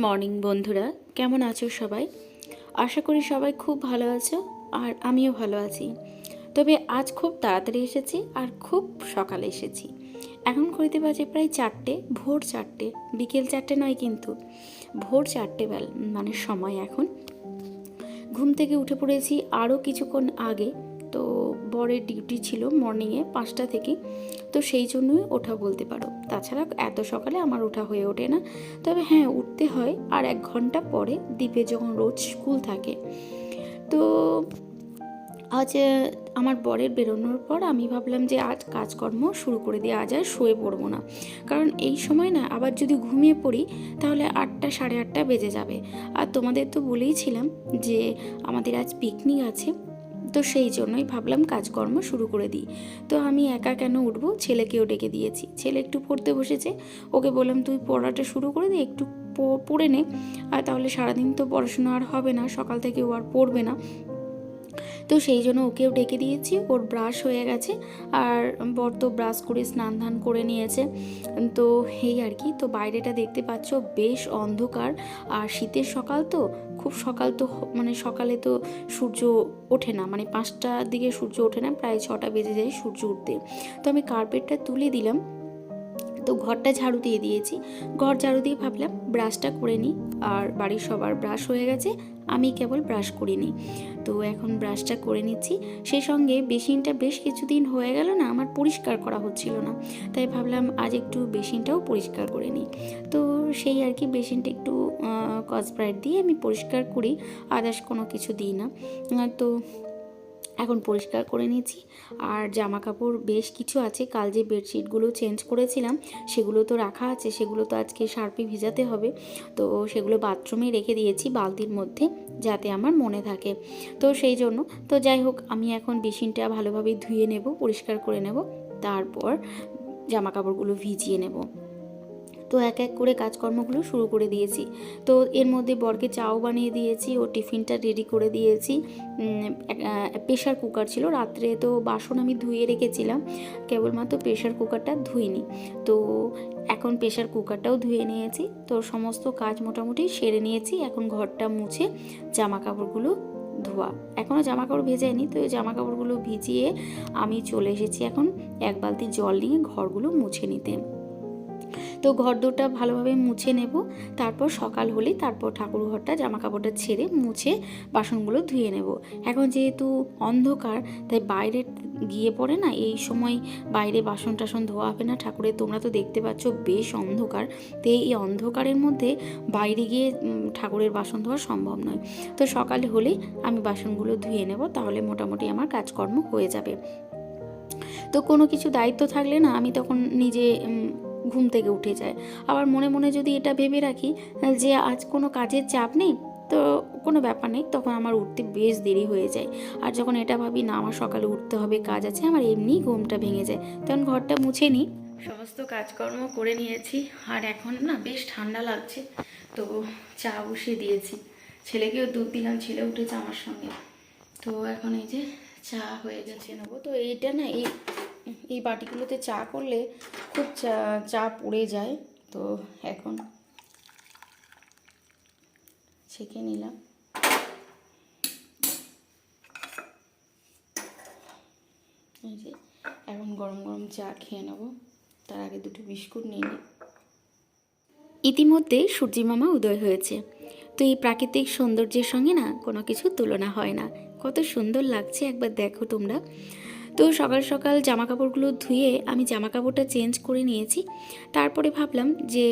Morning বন্ধুরা, কেমন আছো সবাই? আশা করি সবাই খুব ভালো আছো আর আমিও ভালো আছি। তবে আজ খুব তাড়াতাড়ি এসেছি আর খুব সকালে এসেছি। এখন করিতে বাজে প্রায় চারটে, ভোর চারটে, বিকেল চারটে নয় কিন্তু, ভোর চারটে বেল মানে সময় এখন। ঘুম থেকে উঠে পড়েছি আরও কিছুক্ষণ আগে বরের ডিউটি ছিল মর্নিংয়ে পাঁচটা থেকে। তো সেই জন্যই ওঠা বলতে পারো। তাছাড়া এত সকালে আমার ওঠা হয়ে ওঠে না। তবে হ্যাঁ উঠতে হয়। আর এক ঘণ্টা পরে দ্বীপে যখন রোজ স্কুল থাকে, তো আজ আমার বরের বেরোনোর পর আমি ভাবলাম যে আজ কাজকর্ম শুরু করে দিয়ে আজ আর শুয়ে পড়ব না। কারণ এই সময় না, আবার যদি ঘুমিয়ে পড়ি, তাহলে আটটা সাড়ে আটটা বেজে যাবে। আর তোমাদের তো বলেইছিলাম যে আমাদের আজ পিকনিক আছে। তো সেই জন্যই ভাবলাম কাজকর্ম শুরু করে দিই। তো আমি একা কেন উঠবো? ছেলেকেও ডেকে দিয়েছি। ছেলে একটু পড়তে বসেছে। ওকে বললাম, তুই পড়াটা শুরু করে দে, একটু পড়ে নে। আর তাহলে সারাদিন তো পড়াশোনা আর হবে না, সকাল থেকে ও আর পড়বে না। তো সেই জন্য ওকেও ডেকে দিয়েছি। ওর ব্রাশ হয়ে গেছে আর বর তো ব্রাশ করে স্নান ধান করে নিয়েছে। তো এই আর কি, তো বাইরেটা দেখতে পাচ্ছ বেশ অন্ধকার। আর শীতের সকাল তো, খুব সকাল তো মানে সকালে তো সূর্য ওঠে না। মানে পাঁচটার দিকে সূর্য ওঠে না, প্রায় ছটা বেজে যায় সূর্য উঠতে। তো আমি কার্পেটটা তুলে দিলাম। তো ঘরটা ঝাড়ু দিয়ে দিয়েছি। ঘর ঝাড়ু দিয়ে ভাবলাম ব্রাশটা করে নিই। আর বাড়ির সবার ব্রাশ হয়ে গেছে, আমি কেবল ব্রাশ করিনি। তো এখন ব্রাশটা করে নিচ্ছি। সেই সঙ্গে বেসিনটা বেশ কিছুদিন হয়ে গেল না, আমার পরিষ্কার করা হচ্ছিল না। তাই ভাবলাম আজ একটু বেসিনটাও পরিষ্কার করে নিই। তো সেই আর কি বেসিনটা একটু কসব্রাইট দিয়ে আমি পরিষ্কার করি, আদার্স কোনো কিছু দিই না। তো এখন পরিষ্কার করে নিয়েছি। আর জামা কাপড় বেশ কিছু আছে। কাল যে বেডশিটগুলো চেঞ্জ করেছিলাম, সেগুলো তো রাখা আছে। সেগুলো তো আজকে শার্পে ভিজাতে হবে। তো সেগুলো বাথরুমে রেখে দিয়েছি বালতির মধ্যে, যাতে আমার মনে থাকে। তো সেই জন্য, তো যাই হোক, আমি এখন বেসিনটা ভালোভাবে ধুয়ে নেব, পরিষ্কার করে নেব। তারপর জামা কাপড়গুলো ভিজিয়ে নেব। তো এক এক করে কাজকর্মগুলো শুরু করে দিয়েছি। তো এর মধ্যে বরকে চাও বানিয়ে দিয়েছি, ও টিফিনটা রেডি করে দিয়েছি। প্রেশার কুকার ছিল। রাত্রে তো বাসন আমি ধুয়ে রেখেছিলাম। কেবলমাত্র প্রেশার কুকারটা ধুইনি। তো এখন প্রেশার কুকারটাও ধুয়ে নিয়েছি। তো সমস্ত কাজ মোটামুটি সেরে নিয়েছি। এখন ঘরটা মুছে জামা কাপড়গুলো ধোয়া। এখনও জামা কাপড় ভেজাইনি। তো জামা কাপড়গুলো ভিজিয়ে আমি চলে এসেছি এখন এক বালতি জল নিয়ে ঘরগুলো মুছে নিতে। তো ঘর দুটা ভালোভাবে মুছে নেব। তারপর সকাল হলে তারপর ঠাকুর ঘরটা জামা কাপড়টা ছেড়ে মুছে বাসনগুলো ধুয়ে নেব। এখন যেহেতু অন্ধকার, তাই বাইরে গিয়ে পড়ে না, এই সময় বাইরে বাসন টাসন ধোয়া হবে না। ঠাকুরের তোমরা তো দেখতে পাচ্ছ বেশ অন্ধকার। তো এই অন্ধকারের মধ্যে বাইরে গিয়ে ঠাকুরের বাসন ধোয়া সম্ভব নয়। তো সকাল হলে আমি বাসনগুলো ধুয়ে নেব, তাহলে মোটামুটি আমার কাজকর্ম হয়ে যাবে। তো কোনো কিছু দায়িত্ব থাকলে না, আমি তখন নিজে ঘুম থেকে উঠে যায়। আবার মনে মনে যদি এটা ভেবে রাখি, যে আজ কোনো কাজের চাপ নেই, তো কোনো ব্যাপার নেই, তখন আমার উঠতে বেশ দেরি হয়ে যায়। আর যখন এটা ভাবি, না, আমার সকালে উঠতে হবে, কাজ আছে, আমার এমনি ঘুমটা ভেঙে যায়। তখন ঘরটা মুছে নিই। সমস্ত কাজকর্ম করে নিয়েছি, আর এখন না বেশ ঠান্ডা লাগছে, তো চা বসিয়ে দিয়েছি। ছেলেকেও দুধ দিলাম ছেলে উঠেছে আমার সঙ্গে। তো এখন এই যে চা হয়ে গেছে, নেব। তো এইটা না এই এই বাটিগুলোতে চা করলে খুব চা চা পড়ে যায়। তো এখন ছেঁকে নিলাম। এই যে, এখন গরম গরম চা খেয়ে নেব। তার আগে দুটো বিস্কুট নিয়ে নিই। ইতিমধ্যে সূর্যি মামা উদয় হয়েছে। তো এই প্রাকৃতিক সৌন্দর্যের সঙ্গে না কোনো কিছু তুলনা হয় না। কত সুন্দর লাগছে, একবার দেখো তোমরা। তো সকাল সকাল জামা কাপড়গুলো ধুয়ে আমি জামা কাপড়টা চেঞ্জ করে নিয়েছি। তারপরে ভাবলাম যে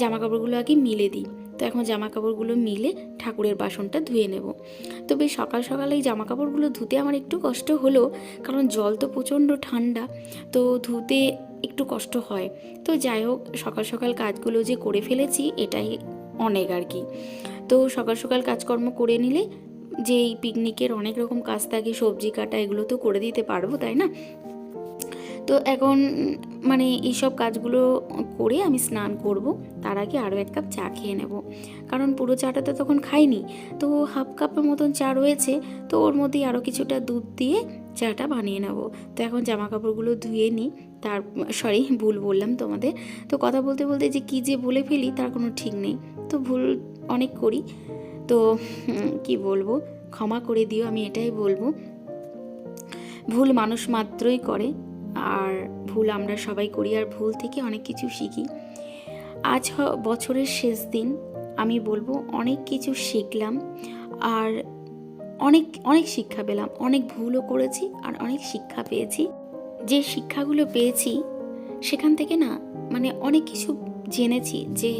জামা কাপড়গুলো আগে মিলে দিই। তো এখন জামা কাপড়গুলো মিলে ঠাকুরের বাসনটা ধুয়ে নেব। তো বেশ সকাল সকাল এই জামা কাপড়গুলো ধুতে আমার একটু কষ্ট হলো, কারণ জল তো প্রচণ্ড ঠান্ডা, তো ধুতে একটু কষ্ট হয়। তো যাই হোক, সকাল সকাল কাজগুলো যে করে ফেলেছি, এটাই অনেক আর কি। তো সকাল সকাল কাজকর্ম করে নিলে যে এই পিকনিকের অনেক রকম কাজ থাকে, সবজি কাটা, এগুলো তো করে দিতে পারব, তাই না? তো এখন মানে এইসব কাজগুলো করে আমি স্নান করব, তার আগে আরও এক কাপ চা খেয়ে নেব। কারণ পুরো চাটা তো তখন খাইনি, তো হাফ কাপের মতন চা রয়েছে, তো ওর মধ্যেই আরও কিছুটা দুধ দিয়ে চাটা বানিয়ে নেব। তো এখন জামা কাপড়গুলো ধুয়ে নিই, তার সরি ভুল বললাম তোমাদের। তো কথা বলতে বলতে যে কী যে বলে ফেলি, তার কোনো ঠিক নেই। তো ভুল অনেক করি। তো কি বলব? ক্ষমা করে দিও, আমি এটাই বলব। ভুল মানুষ মাত্রই করে, আর ভুল আমরা সবাই করি, আর ভুল থেকে অনেক কিছু শিখি। আজ বছরের শেষ দিন, আমি বলব অনেক কিছু শিখলাম, আর অনেক অনেক শিক্ষা পেলাম। অনেক ভুলও করেছি, আর অনেক শিক্ষা পেয়েছি। যে শিক্ষাগুলো পেয়েছি, সেখান থেকে না মানে অনেক কিছু জেনেছি যে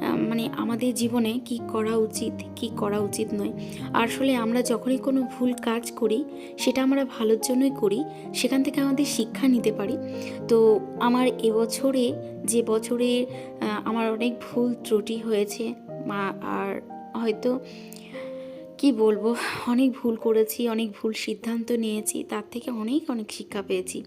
মানে আমাদের জীবনে কি করা উচিত, কি করা উচিত নয়। আসলে আমরা যখনই কোনো ভুল কাজ করি, সেটা আমরা ভালোর জন্যই করি, সেখান থেকে আমাদের শিক্ষা নিতে পারি। তো আমার এবছরে যে বছরে আমার অনেক ভুল ত্রুটি হয়েছে, মা- আর হয়তো, কি বলব, অনেক ভুল করেছি, অনেক ভুল সিদ্ধান্ত নিয়েছি, তার থেকে অনেক অনেক শিক্ষা পেয়েছি।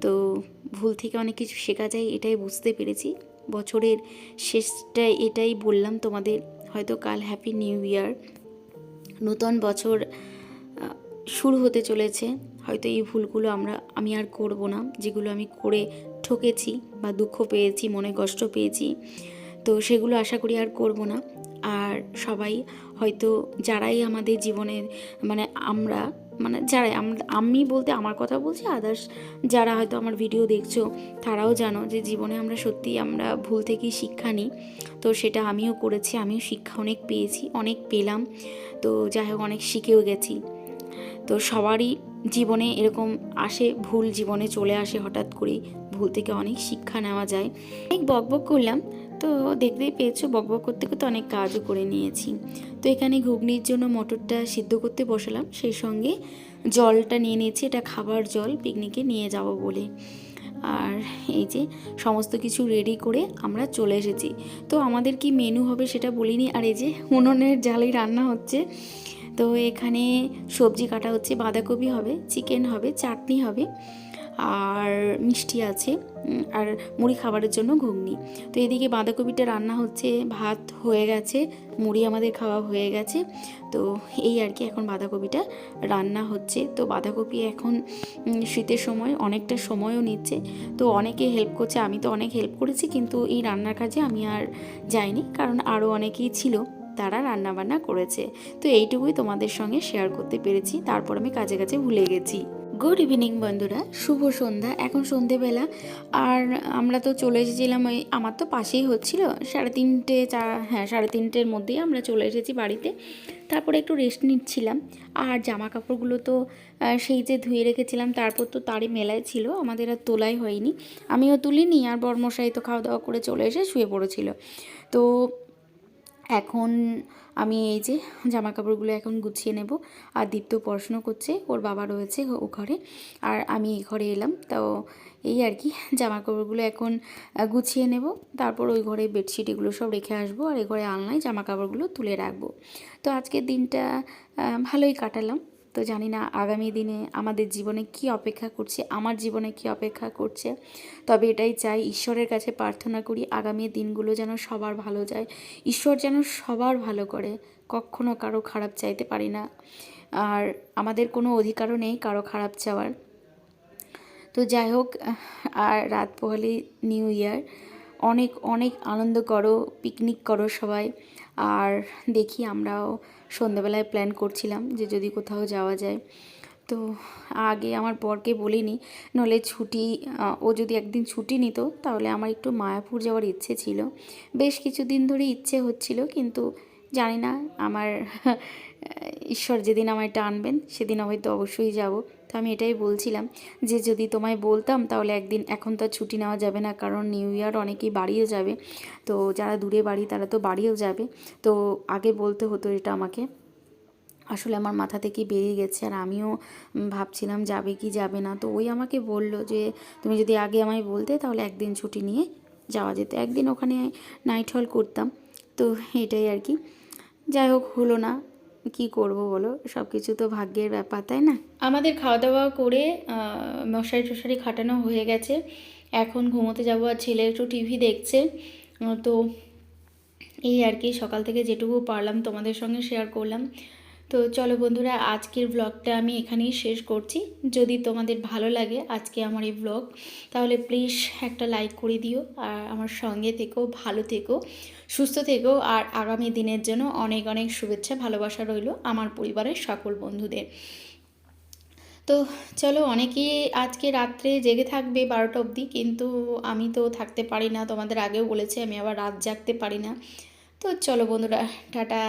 তো ভুল থেকে অনেক কিছু শেখা যায়, এটাই বুঝতে পেরেছি। বছরের শেষটা এটাই বললাম তোমাদের, হয়তো কাল হ্যাপি নিউ ইয়ার নতুন বছর শুরু হতে চলেছে। হয়তো এই ভুলগুলো আমরা, আমি আর করব না, যেগুলো আমি করে ঠকেছি বা দুঃখ পেয়েছি, মনে কষ্ট পেয়েছি। তো সেগুলো আশা করি আর করব না। আর সবাই হয়তো, যারাই আমাদের জীবনের মানে আমরা মানে যারা আমি বলতে আমার কথা বলছি আদার্স যারা হয়তো আমার ভিডিও দেখছ, তারাও জানো যে জীবনে আমরা সত্যি আমরা ভুল থেকেই শিক্ষা নিই। তো সেটা আমিও করেছি, আমিও শিক্ষা অনেক পেয়েছি, অনেক পেলাম। তো যাই হোক, অনেক শিখেও গেছি। তো সবারই জীবনে এরকম আসে, ভুল জীবনে চলে আসে হঠাৎ করে ভুল থেকে অনেক শিক্ষা নেওয়া যায়। অনেক বকবক করলাম। তো দেখতেই পেয়েছ বকবক করতে করতে অনেক কাজও করে নিয়েছি। তো এখানে ঘুগনির জন্য মটরটা সিদ্ধ করতে বসালাম, সেই সঙ্গে জলটা নিয়ে নিয়েছি, এটা খাবার জল, পিকনিকে নিয়ে যাব বলে। আর এই যে সমস্ত কিছু রেডি করে আমরা চলে এসেছি। তো আমাদের কি মেনু হবে সেটা বলিনি, আর এই যে উনুনের জালেই রান্না হচ্ছে। তো এখানে সবজি কাটা হচ্ছে, বাঁধাকপি হবে চিকেন হবে, চাটনি হবে। আর মিষ্টি আছে আর মুড়ি খাবারের জন্য ঘুগনি। তো এদিকে বাঁধাকপিটা রান্না হচ্ছে, ভাত হয়ে গেছে, মুড়ি আমাদের খাওয়া হয়ে গেছে। তো এই আর কি এখন বাঁধাকপিটা রান্না হচ্ছে। তো বাঁধাকপি এখন শীতের সময় অনেকটা সময়ও নিচ্ছে। তো অনেকে হেল্প করছে, আমি তো অনেক হেল্প করেছি, কিন্তু এই রান্নার কাজে আমি আর যাইনি, কারণ আরও অনেকেই ছিল, তারা রান্নাবান্না করেছে। তো এইটুকুই তোমাদের সঙ্গে শেয়ার করতে পেরেছি, তারপর আমি কাজে কাজে ভুলে গেছি। গুড ইভিনিং বন্ধুরা। শুভ সন্ধ্যা। এখন সন্ধেবেলা। আর আমরা তো চলে এসেছিলাম ওই, আমার তো পাশেই হচ্ছিল। সাড়ে তিনটে চার হ্যাঁ সাড়ে তিনটের মধ্যেই আমরা চলে এসেছি বাড়িতে। তারপরে একটু রেস্ট নিচ্ছিলাম। আর জামা কাপড়গুলো তো সেই যে ধুয়ে রেখেছিলাম, তারপর তো তারই মেলায় ছিল। আমাদের আর তোলাই হয়নি। আমিও তুলিনি, আর বরমশাই তো খাওয়া দাওয়া করে চলে এসে শুয়ে পড়েছিল। তো এখন আমি এই যে জামা কাপড়গুলো এখন গুছিয়ে নেব। আর দীপ্ত পড়াশুনো করছে, ওর বাবা রয়েছে ও ঘরে। আর আমি এই ঘরে এলাম, তো এই আর কি জামা কাপড়গুলো এখন গুছিয়ে নেব। তারপর ওই ঘরে বেডশিট এগুলো সব রেখে আসব আর এই ঘরে আলনায় জামা কাপড়গুলো তুলে রাখব। তো আজকের দিনটা ভালোই কাটালাম। তো জানি না আগামী দিনে আমাদের জীবনে কি অপেক্ষা করছে, আমার জীবনে কি অপেক্ষা করছে। তবে এটাই চাই, ঈশ্বরের কাছে প্রার্থনা করি আগামী দিনগুলো যেন সবার ভালো যায়। ঈশ্বর যেন সবার ভালো করে, কখনো কারও খারাপ চাইতে পারি না। আর আমাদের কোনো অধিকারও নেই কারও খারাপ চাওয়ার। তো যাই হোক, আর রাত পোহালি নিউ ইয়ার। অনেক অনেক আনন্দ করো, পিকনিক করো সবাই। আর দেখি আমরাও সন্ধ্যাবেলায় প্ল্যান করছিলাম যে যদি কোথাও যাওয়া যায়। তো আগে আমার বরকে বলিনি নলে ছুটি ও যদি একদিন ছুটি নিত, তাহলে আমার একটু মায়াপুর যাওয়ার ইচ্ছে ছিল। বেশ কিছুদিন ধরে ইচ্ছে হচ্ছিল, কিন্তু জানি না, আমার ঈশ্বর যেদিন আমায় টানবেন সেদিন হয়তো অবশ্যই যাব। তো আমি এটাই বলছিলাম যে যদি তোমায় বলতাম তাহলে একদিন এখন তো ছুটি নেওয়া যাবে না, কারণ নিউ ইয়ার অনেকেই বাড়িও যাবে। তো যারা দূরে বাড়ি তারা তো বাড়িও যাবে। তো আগে বলতে হতো এটা আমাকে। আসলে আমার মাথা থেকে বেরিয়ে গেছে আর আমিও ভাবছিলাম যাবে কি যাবে না। তো ওই আমাকে বলল যে, তুমি যদি আগে আমায় বলতে তাহলে একদিন ছুটি নিয়ে যাওয়া যেত। একদিন ওখানে নাইট হল করতাম। তো এটাই আর কি। যাই হোক, হলো না, কি করব বলো? সব কিছু তো ভাগ্যের ব্যাপার, তাই না? আমাদের খাওয়া দাওয়া করে মশারি টশারি খাটানো হয়ে গেছে। এখন ঘুমোতে যাব আর ছেলে একটু টিভি দেখছে। তো এই আর কি, সকাল থেকে যেটুকু পারলাম তোমাদের সঙ্গে শেয়ার করলাম। তো চলো বন্ধুরা, আজকের ব্লগটা আমি এখানেই শেষ করছি। যদি তোমাদের ভালো লাগে আজকে আমার এই ব্লগ তাহলে প্লিজ একটা লাইক করে দিও আর আমার সঙ্গে থেকো, ভালো থেকো, সুস্থ থেকো আর আগামী দিনের জন্য অনেক অনেক শুভেচ্ছা, ভালোবাসা রইল আমার পরিবারের সকল বন্ধুদের। তো চলো অনেকেই আজকে রাত্রে জেগে থাকবে বারোটা অবধি, কিন্তু আমি তো থাকতে পারি না, তোমাদের আগেও বলেছি আমি আবার রাত জাগতে পারি না। তো চলো বন্ধুরা, টাটা।